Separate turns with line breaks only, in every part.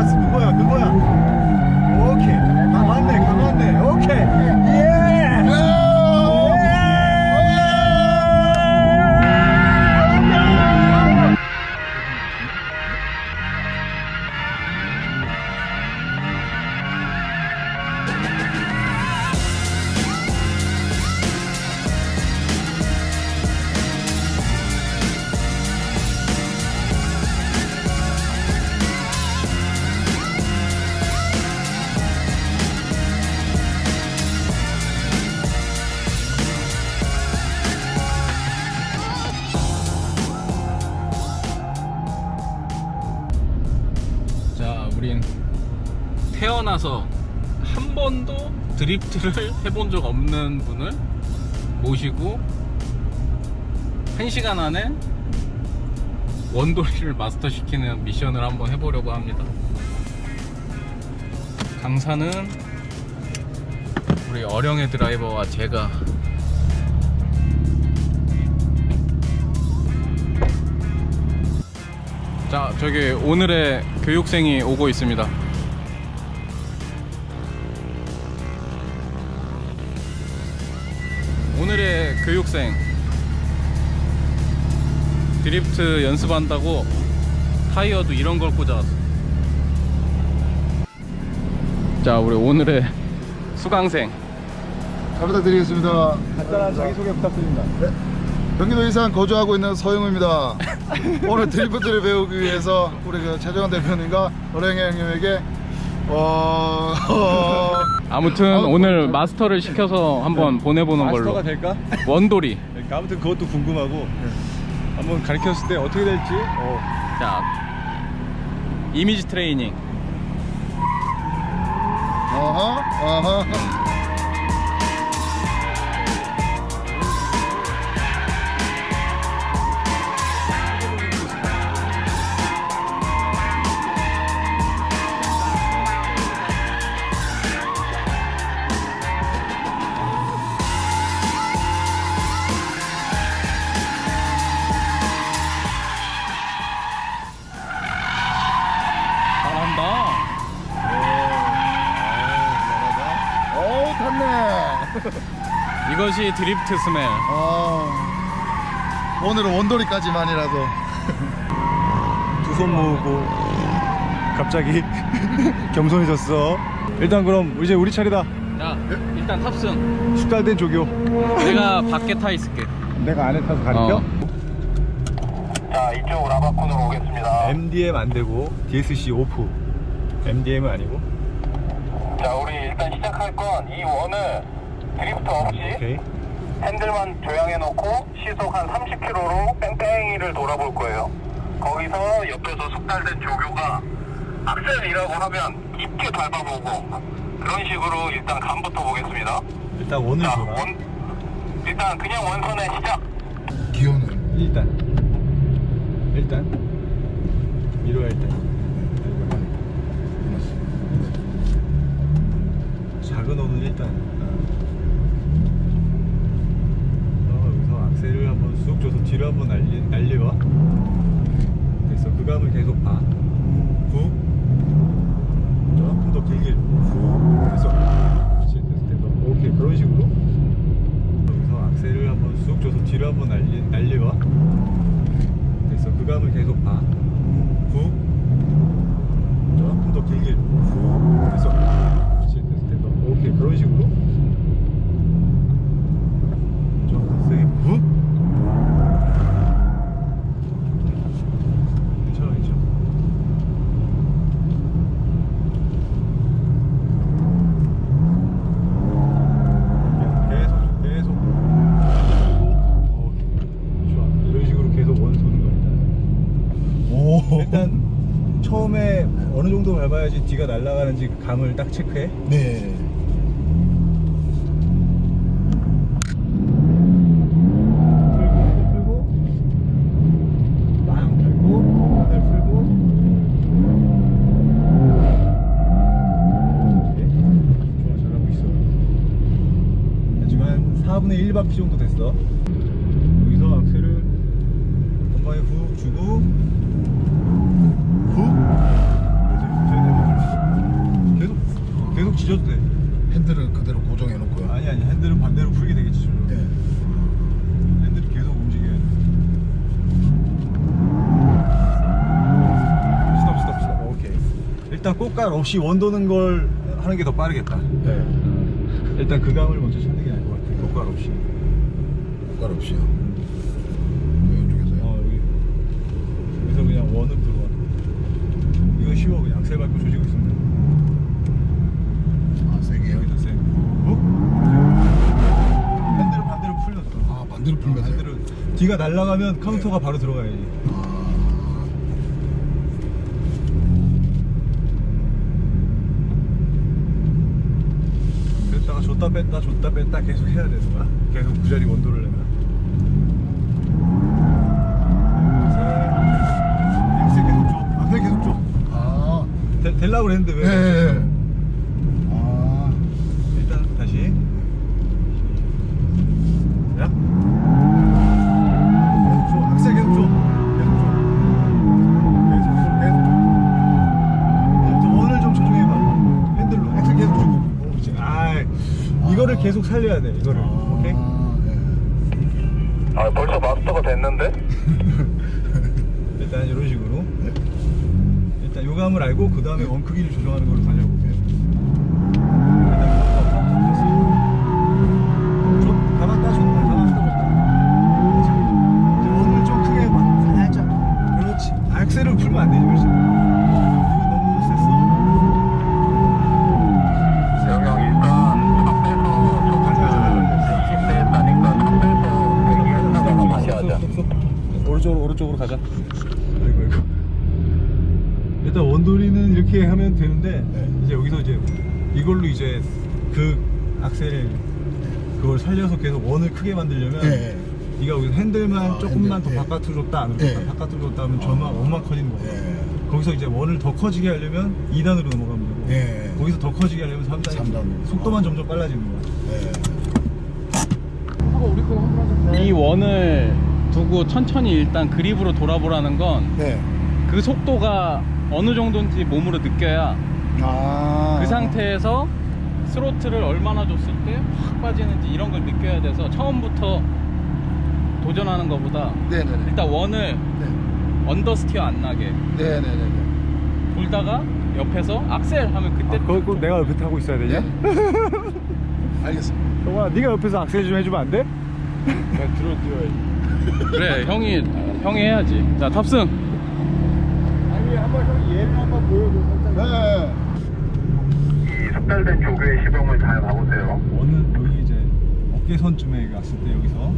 아 그거
태어나서 한 번도 드리프트를 해본 적 없는 분을 모시고 1시간 안에 원돌이를 마스터시키는 미션을 한번 해보려고 합니다. 강사는 우리 어령의 드라이버와 제가 자, 저기 오늘의 교육생이 오고 있습니다. 교육생 드리프트 연습한다고 타이어도 이런 걸 꽂아왔어. 자, 우리 오늘의 수강생
잘 부탁드리겠습니다.
간단한 자기소개 부탁드립니다
경기도 일산 거주하고 있는 서영우입니다. 오늘 드리프트를 배우기 위해서 우리 그 최정환 대표님과 어랭이 형님에게 어...
아무튼
아,
오늘
뭐,
마스터를 시켜서 한번 보내보는 걸로.
마스터가 될까?
원돌이.
그러니까 아무튼 그것도 궁금하고. 한번 가르쳤을 때 어떻게 될지? 어.
자 이미지 트레이닝.
어허, 어허.
이것이 드리프트 스멜.
아, 오늘은 원돌이까지만이라도.
두 손 모으고. 갑자기 겸손해졌어. 일단 그럼 이제 우리 차례다.
자 일단 탑승.
숙달된 조교.
내가 밖에 타 있을게.
내가 안에 타서 가르쳐?
어.
자, 이쪽으로 아바콘으로 오겠습니다.
MDM 안 되고 DSC 오프. MDM은 아니고.
자, 우리 일단 시작할 건 이 원을 드리프트 없이
오케이
핸들만 조향해 놓고 시속 한 30km로 뺑뺑이를 돌아볼 거예요. 거기서 옆에서 숙달된 조교가 악셀이라고 하면 깊게 밟아보고 그런 식으로 일단 감부터 보겠습니다.
일단 원을
자,
줘라
원, 일단 그냥 원선에 시작.
기어는.
일단 일단 이루어 일단 작은 원은 일단 어, 여기서 악셀을 한번 쑥 줘서 뒤로 한번 날리, 날려와 됐어 그 감을 계속 봐훅 조금 더 길게 훅 됐어 그렇지 됐어 됐어 오케이 그런 식으로 여기서 악셀을 한번 쑥 줘서 뒤로 한번 날리, 날려와 됐어 그 감을 계속 봐훅 조금 더 길게 훅 됐어 그렇지 됐어 됐어 오케이 그런 식으로 좀 더 세게 훅 괜찮아 괜찮아 계속 계속 오케이 좋아 이런 식으로 계속 원 쏘는 거야
오.
일단 처음에 어느 밟아야지 뒤가 날아가는지 그 감을 딱 체크해?
네.
4분의 1바퀴 정도 됐어. 여기서 악셀을 한 방에 훅 주고 훅 그렇지. 뒤져도 돼.
핸들을 그대로 고정해 놓고요.
아니 아니 핸들은 반대로 풀게 되겠지. 저절로.
예.
핸들이 계속 움직여야 돼. 스톱 스톱 스톱. 오케이. 일단 꽃갈 없이 원 도는 걸 하는 게 더 빠르겠다.
네.
일단 그 감을 먼저 찾는 게 나을 것 같아. 꽃갈 없이.
고갈 없이요. 이쪽에서요.
어 여기 여기서 그냥 원을 들어와. 이거 쉬워 그냥 악셀 밟고 조지고 있으면 돼.
아, 세 개요?
여기도 세. 어? 핸들을 반대로 풀렸어.
아, 반대로 풀면 돼요?
반대로 뒤가 날아가면 카운터가 바로 들어가야지.
아,
그랬다가 줬다 뺐다 줬다 뺐다 계속 해야 되는 거야. 계속 그 자리 원도를 내면. 악셀 계속 줘. 악셀 계속 줘.
아,
되, 되려고 그랬는데 왜?
예,
돼. 이거를. 오케이.
아, 예.
아 벌써 마스터가 됐는데?
일단 이런 식으로. 일단 요감을 알고 그 다음에 원 크기를 조정하는 걸로 다녀볼게요. 살짝. 그렇지. 악셀을 풀면 안 되지, 그렇지. 그걸 살려서 계속 원을 크게 만들려면
예, 예.
네가 여기서 핸들만
아,
조금만
핸들,
더
예.
바깥으로 줬다 안으로
예.
줬다 바깥으로 줬다 하면 저만 원만 커지는 거야.
예.
거기서 이제 원을 더 커지게 하려면 2단으로 넘어가면 되고
예.
거기서 더 커지게 하려면 3단
삼단으로.
속도만
아.
점점 빨라지는 거야.
예.
이 원을 두고 천천히 일단 그립으로 돌아보라는 건그
네.
속도가 어느 정도인지 몸으로 느껴야
아.
그 상태에서 스로틀을 얼마나 줬을 때 확 빠지는지 이런 걸 느껴야 돼서 처음부터 도전하는 것보다
네네네.
일단 원을
네.
언더스티어 안 나게
네네네네.
돌다가 옆에서 악셀 하면 그때
아, 그걸 꼭 내가 옆에 타고 있어야 되냐?
예? 알겠습니다.
동아 네가 옆에서 악셀 좀 해주면 안 돼? 내가 들어줘야지.
그래 형이 형이 해야지 자 탑승
아니 한번 형 얘를 한번 보여줘 살짝.
네.
이 숙달된 조교의 시범을 잘 봐보세요.
원은 여기 이제 어깨선쯤에 갔을 때 여기서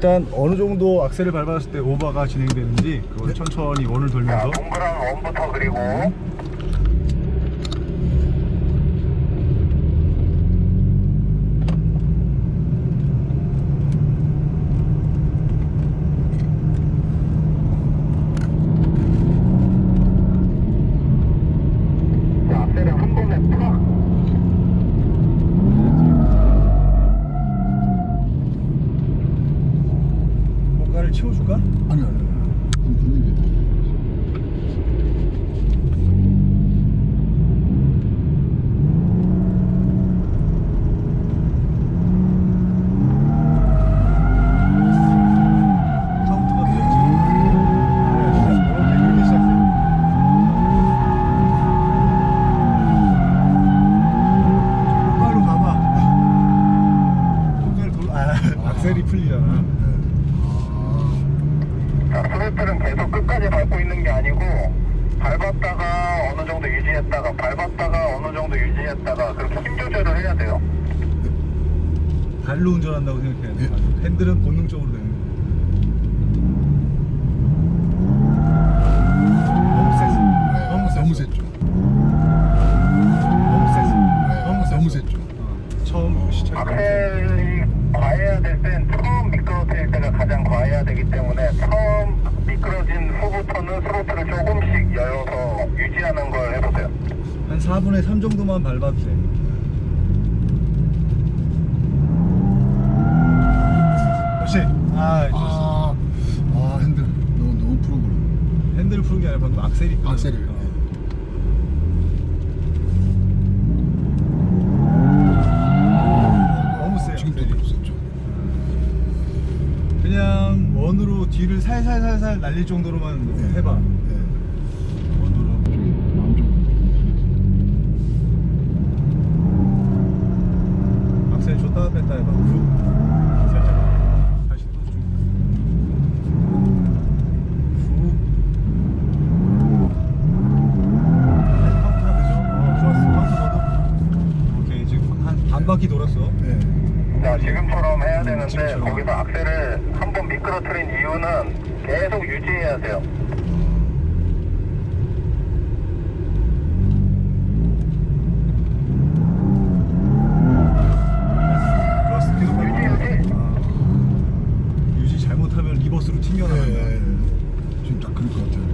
일단 어느 정도 악셀을 밟았을 때 오버가 진행되는지 그걸 천천히 원을
자
돌면서.
동그란 원부터 그리고 채워줄까? 아니 아니. 아니. 유지했다가 밟았다가 어느 정도 유지했다가 그렇게 힘 조절을 해야 돼요.
발로 운전한다고 생각해야 돼.
예.
핸들은 본능적으로 되는 거야. 너무 셌어. 너무 셌어.
너무 셌죠.
너무 셌어.
네,
너무 셌어.
너무 셌죠.
어, 처음 셌어.
악셀이 과해야 될 땐 처음 미끄러뜨릴 때가 가장 과해야 되기 때문에 처음 미끄러진 후부터는 스로틀을 조금씩 열어서 유지하는 걸 해보세요.
한 4분의 3 정도만 밟아도 돼. 역시 아.
아, 아 핸들 너무 너무 풀어버려.
핸들을 푸는 게 아니라 방금 악셀이. 어. 너무 세요.
지금도
악셀이.
그랬었죠.
그냥 원으로 뒤를 살살살살 날릴 정도로만
네.
해봐.
네.
원으로.
저기 마음 좀.
악셀 줬다 뺐다 해봐. 후. 살짝. 다시 또 쭉. 후. 카운트가 되죠? 어, 좋았어. 카운트 너도. 오케이 지금 한 반 바퀴 돌았어.
네.
자, 지금처럼 해야 되는데
지금처럼.
거기서 악셀을 한 번 미끄러뜨린 이유는 계속 유지해야 돼요.
좋았어. 계속 밟아.
유지, 유지.
아, 유지 잘못하면 리버스로 튕겨나간다.
네. 지금 딱 그럴 것 같아요.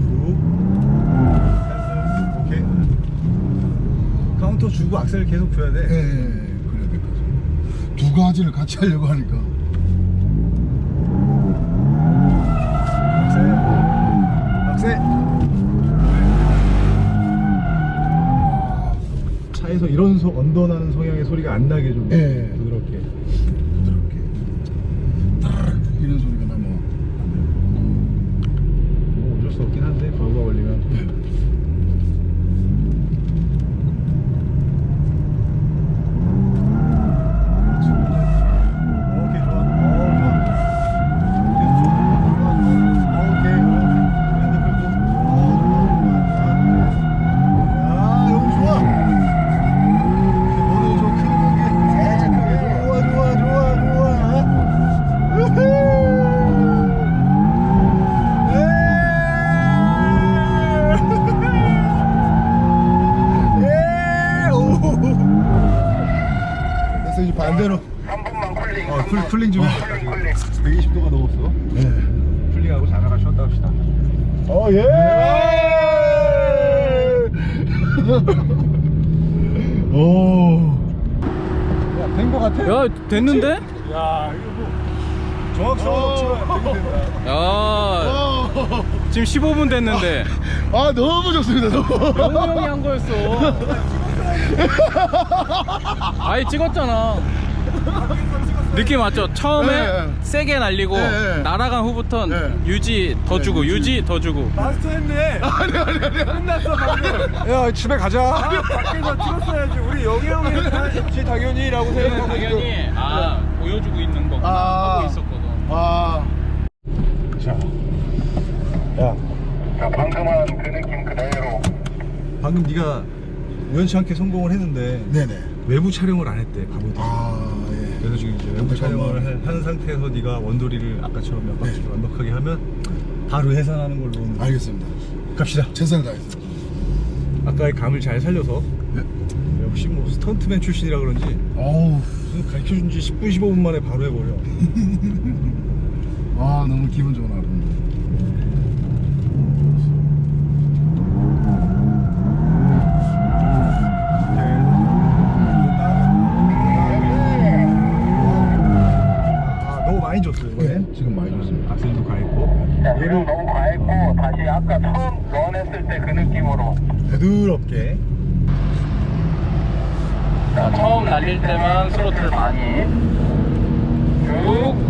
후. 오케이. 카운터 주고 악셀 계속 줘야 돼.
예, 예, 예. 그래야 될것 같아요. 두 가지를 같이 하려고 하니까.
악셀. 악셀. 차에서 이런 소, 언더 나는 성향의 소리가 안 나게 좀
예.
부드럽게. 120도가 넘었어
네.
쿨링하고 자다가 쉬었다 합시다
어, 예! 오.
야 된 거 같아
야 됐는데?
야 이거 뭐 정확성은 없지만 되게 된다
야
어.
지금 15분 됐는데
아, 너무 좋습니다. 너무.
영우 형이 한 거였어 아예 찍었잖아 느낌 맞죠? 처음에
네.
세게 날리고
네.
날아간 후부터
네.
유지 더
네,
주고
유지.
유지 더 주고
마스터 했네 아니 아니 아니 끝났어 방금 야 집에 가자 밖에서 찍었어야지 우리 영희 형이 했지 당연히라고 생각하고
당연히 아 보여주고 있는 거
아.
하고 있었거든
아.
야
자, 방금은 그 느낌 그대로.
방금 네가 우연치 않게 성공을 했는데
네네.
외부 촬영을 안 했대 바보들
아,
지금 이제 외부 촬영을 할- 한 상태에서 네가 원돌이를 아까처럼 몇 바퀴
네.
완벽하게 하면 바로 해산하는 걸로
알겠습니다.
갑시다
최선을 다했습니다.
아까의 감을 잘 살려서
네.
역시 뭐 스턴트맨 출신이라 그런지
어우.
가르쳐준 지 10분 15분 만에 바로 해버려
아, 너무 기분 좋은 하루입니다.
아 너무 많이 줬어
네,
이번엔
지금 많이 좋습니다.
악셀도 가했고
자, 지금 너무 과했고 다시 아까 처음 런했을 때 그 느낌으로.
부드럽게.
자, 처음 날릴 때만 스로틀 많이 쭉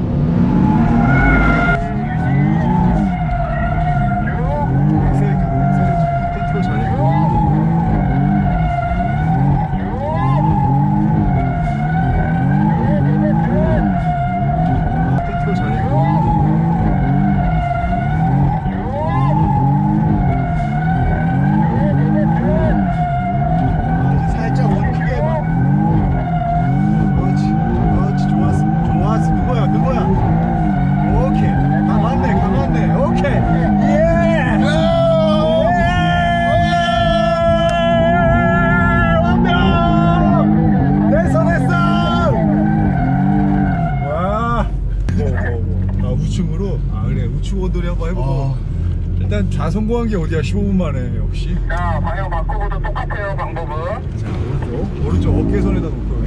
다 성공한 게 어디야 15분 만에 역시
자, 방향 바꾸고도 똑같아요, 방법은.
자 오른쪽 오른쪽 어깨선에다 놓고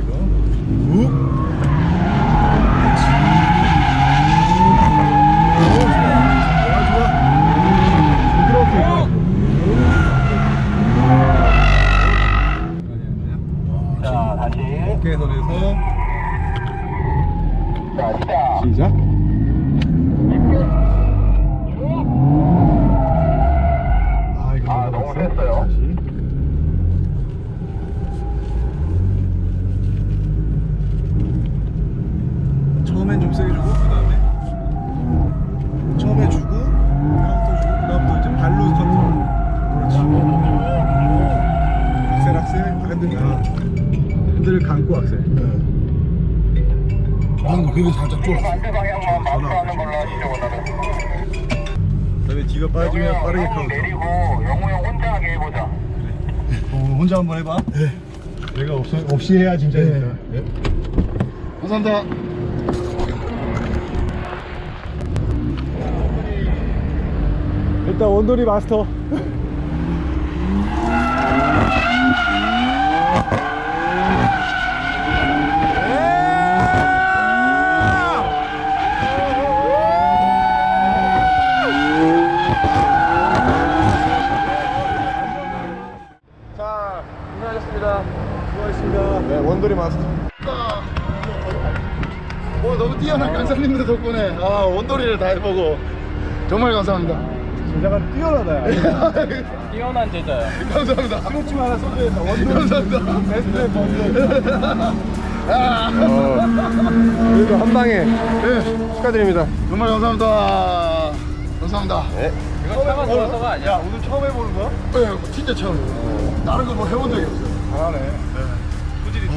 자, 다시.
어깨선에서
자, 시작.
시작 뒤가 빠지면 빠르게
영우 형
카운터
내리고 영우 형 혼자 하게 해보자.
어, 혼자 한번 해봐 네 내가 없, 없이 해야 진짜
네.
네.
감사합니다
일단 원돌이 마스터
자, 고생하셨습니다.
수고하셨습니다. 네 원돌이 마스터.
오 너무 뛰어난 강사님들 덕분에 아 원돌이를 다 해보고 정말 감사합니다.
제자가 뛰어나다.
뛰어난 제자야.
감사합니다.
스위치 하나 소개해서 원돌이
감사합니다.
베스트 원돌
아,
그래도 한 방에
네,
축하드립니다.
정말 감사합니다. 감사합니다.
이거 차가 좋아서가 아니야.
야 오늘 처음 해보는 거야?
네, 진짜 처음. 다른 거 뭐 해본 적이 없어요
잘하네. 소질이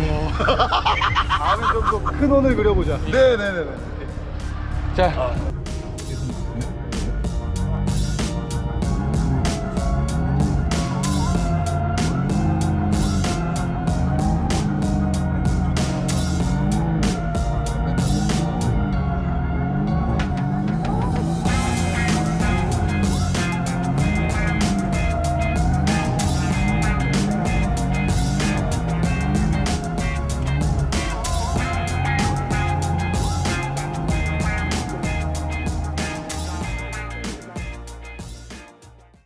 다음에 좀더 큰 원을 그려보자.
네네네네.
자,